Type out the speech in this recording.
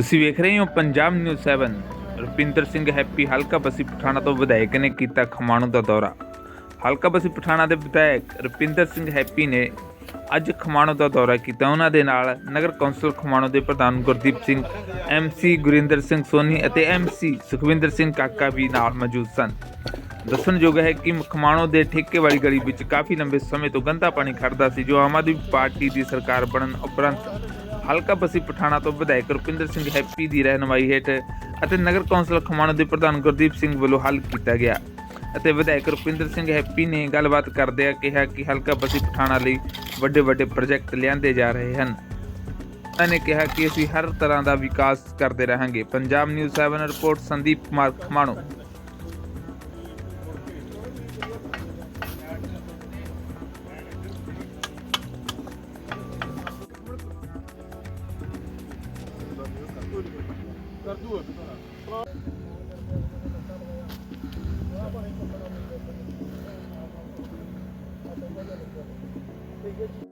ਤੁਸੀਂ ਵੇਖ ਰਹੇ ਹੋ ਪੰਜਾਬ ਨਿਊਜ਼ 7 ਰੁਪਿੰਦਰ ਸਿੰਘ ਹੈਪੀ ਹਲਕਾ ਬਸੀ ਪਠਾਣਾ ਤੋਂ ਵਿਧਾਇਕ ਨੇ ਕੀਤਾ ਖਮਾਣੋ ਦਾ ਦੌਰਾ। ਹਲਕਾ ਬਸੀ ਪਠਾਣਾ ਦੇ ਵਿਧਾਇਕ ਰੁਪਿੰਦਰ ਸਿੰਘ ਹੈਪੀ ਨੇ ਅੱਜ ਖਮਾਣੋ ਦਾ ਦੌਰਾ ਕੀਤਾ। ਉਹਨਾਂ ਦੇ ਨਾਲ ਨਗਰ ਕੌਂਸਲ ਖਮਾਣੋ ਦੇ ਪ੍ਰਧਾਨ ਗੁਰਦੀਪ ਸਿੰਘ ਐਮਸੀ ਗੁਰਿੰਦਰ ਸਿੰਘ ਸੋਨੀ ਅਤੇ ਐਮਸੀ ਸੁਖਵਿੰਦਰ ਸਿੰਘ ਕਾਕਾ ਵੀ ਨਾਲ ਮੌਜੂਦ ਸਨ। ਦੱਸਣਯੋਗ ਹੈ ਕਿ ਖਮਾਣੋ ਦੇ ਠੇਕੇ ਵਾਲੀ ਗਲੀ ਵਿੱਚ ਕਾਫੀ ਲੰਬੇ ਸਮੇਂ ਤੋਂ ਗੰਦਾ ਪਾਣੀ ਖੜਦਾ ਸੀ, ਜੋ ਆਮ ਆਦਮੀ ਪਾਰਟੀ ਦੀ ਸਰਕਾਰ ਬਣਨ ਉਪਰੰਤ ਹਲਕਾ ਬਸੀ ਪਠਾਣਾ ਤੋਂ ਵਿਧਾਇਕ ਰੁਪਿੰਦਰ ਸਿੰਘ ਹੈਪੀ ਦੀ ਰਹਿਨਮਾਈ ਹੇਠ ਅਤੇ ਨਗਰ ਕੌਂਸਲ ਖਮਾਣੋ ਦੇ ਪ੍ਰਧਾਨ ਗੁਰਦੀਪ ਸਿੰਘ ਵੱਲੋਂ ਹੱਲ ਕੀਤਾ ਗਿਆ ਅਤੇ ਵਿਧਾਇਕ ਰੁਪਿੰਦਰ ਸਿੰਘ ਹੈਪੀ ਨੇ ਗੱਲਬਾਤ ਕਰਦਿਆਂ ਕਿਹਾ ਕਿ ਹਲਕਾ ਬਸੀ ਪਠਾਣਾ ਲਈ ਵੱਡੇ ਵੱਡੇ ਪ੍ਰੋਜੈਕਟ ਲਿਆਂਦੇ ਜਾ ਰਹੇ ਹਨ। ਉਹਨਾਂ ਨੇ ਕਿਹਾ ਕਿ ਅਸੀਂ ਹਰ ਤਰ੍ਹਾਂ ਦਾ ਵਿਕਾਸ ਕਰਦੇ ਰਹਾਂਗੇ। Punjab news 7 report Sandeep Kumar Khamano. ਕਰ ਦੂ ਇੱਕ